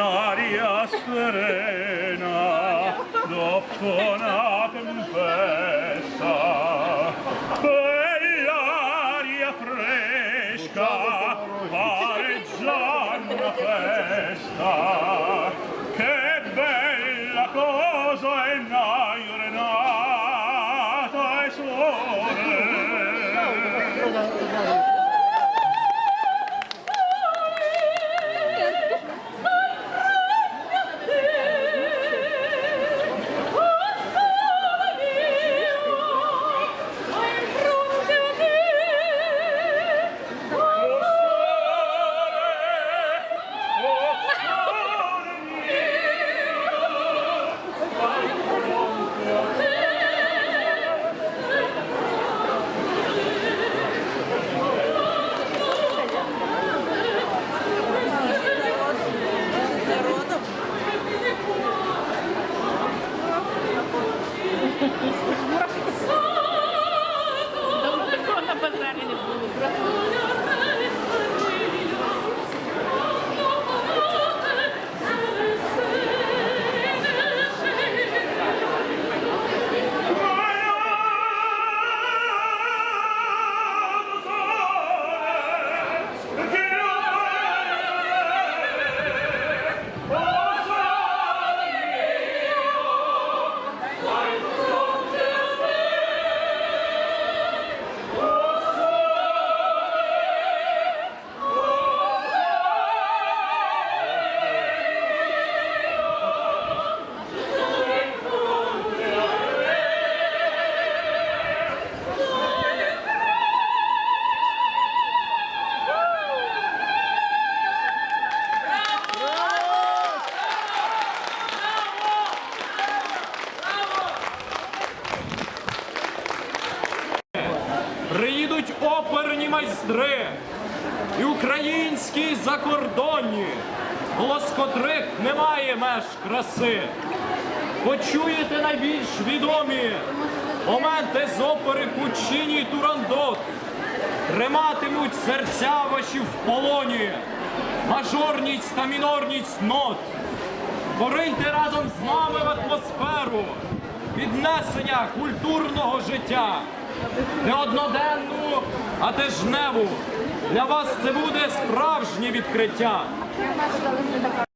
un'aria serena dopo una tempesta, pareggiar una festa. Давно такого на базарі не було. Майстри і українські і закордонні, голос котрих немає меж краси. Почуєте найбільш відомі моменти з опери Пучині і Турандот. Триматимуть серця ваші в полоні, мажорність та мінорність нот. Пориньте разом з нами в атмосферу піднесення культурного життя. Не одноденну, а тижневу. Для вас це буде справжнє відкриття.